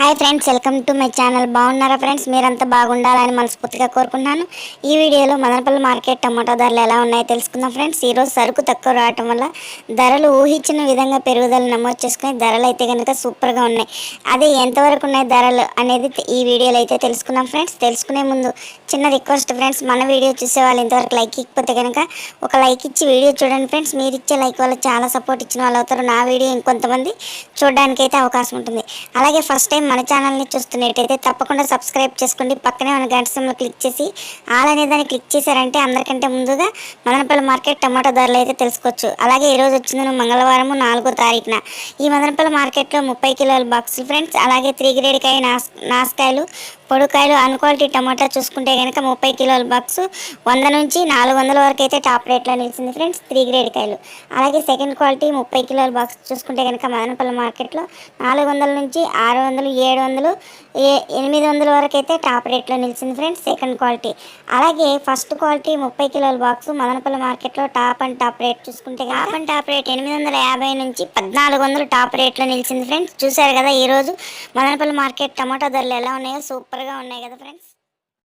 Hi friends welcome to my channel బాగున్నారా friends మీరంతా బాగుండాలని మనస్ఫూర్తిగా కోరుకున్నాను ఈ వీడియోలో మదనపల్లి మార్కెట్ టమాటో ధరలు ఎలా ఉన్నాయో తెలుసుకుందాం ఫ్రెండ్స్ ఈరోజు సరుకు తక్కువ రావటం వల్ల ధరలు ఊహించిన విధంగా పెరుగుదల నమోదు చేసుకుని ధరలు అయితే కనుక సూపర్గా ఉన్నాయి. అదే ఎంతవరకు ఉన్నాయి ధరలు అనేది ఈ వీడియోలో అయితే తెలుసుకున్నాం ఫ్రెండ్స్ తెలుసుకునే ముందు చిన్న రిక్వెస్ట్ ఫ్రెండ్స్ మన వీడియో చూసే వాళ్ళు ఇంతవరకు లైక్ ఇకపోతే కనుక ఒక లైక్ ఇచ్చి వీడియో చూడండి ఫ్రెండ్స్ మీరు ఇచ్చే లైక్ వల్ల చాలా సపోర్ట్ ఇచ్చిన వాళ్ళు అవుతారు. నా వీడియో ఇంకొంతమంది చూడడానికి అయితే అవకాశం ఉంటుంది. అలాగే ఫస్ట్ టైం మన ఛానల్ని చూస్తున్నట్టయితే తప్పకుండా సబ్స్క్రైబ్ చేసుకోండి. పక్కనే మన గంట సింబల్ క్లిక్ చేసి ఆల్ అనే దాన్ని క్లిక్ చేశారంటే అందరికంటే ముందుగా మదనపల్లి మార్కెట్ టమాటో ధరలు అయితే తెలుసుకోవచ్చు. అలాగే ఈరోజు వచ్చింది మంగళవారం నాలుగో తారీఖున. ఈ మదనపల్లి మార్కెట్లో ముప్పై కిలోల బాక్సులు ఫ్రెండ్స్ అలాగే త్రీ గ్రేడ్ కాయ నాస్ నాసుకాయలు పొడుకాయలు అన్ క్వాలిటీ టమాటా చూసుకుంటే కనుక ముప్పై కిలోల బాక్స్ వంద నుంచి నాలుగు వందల వరకు అయితే టాప్ రేట్లో నిలిచింది ఫ్రెండ్స్ త్రీ గ్రేడ్ కాయలు. అలాగే సెకండ్ క్వాలిటీ ముప్పై కిలోల బాక్స్ చూసుకుంటే కనుక మదనపల్లి మార్కెట్లో నాలుగు వందల నుంచి ఆరు వందలు ఏడు వందలు ఏ- ఎనిమిది వందల వరకు అయితే టాప్ రేట్లో నిలిచింది ఫ్రెండ్స్ సెకండ్ క్వాలిటీ. అలాగే ఫస్ట్ క్వాలిటీ ముప్పై కిలోల బాక్స్ మదనపల్లి మార్కెట్లో టాప్ అండ్ టాప్ రేట్ చూసుకుంటే టాప్ అండ్ టాప్ రేట్ ఎనిమిది వందల యాభై నుంచి పద్నాలుగు వందలు టాప్ రేట్లో నిలిచింది ఫ్రెండ్స్. చూశారు కదా ఈరోజు మదనపల్లి మార్కెట్ టమాటా ధరలు ఎలా ఉన్నాయో? సూపర్ సూపర్గా ఉన్నాయి కదా ఫ్రెండ్స్?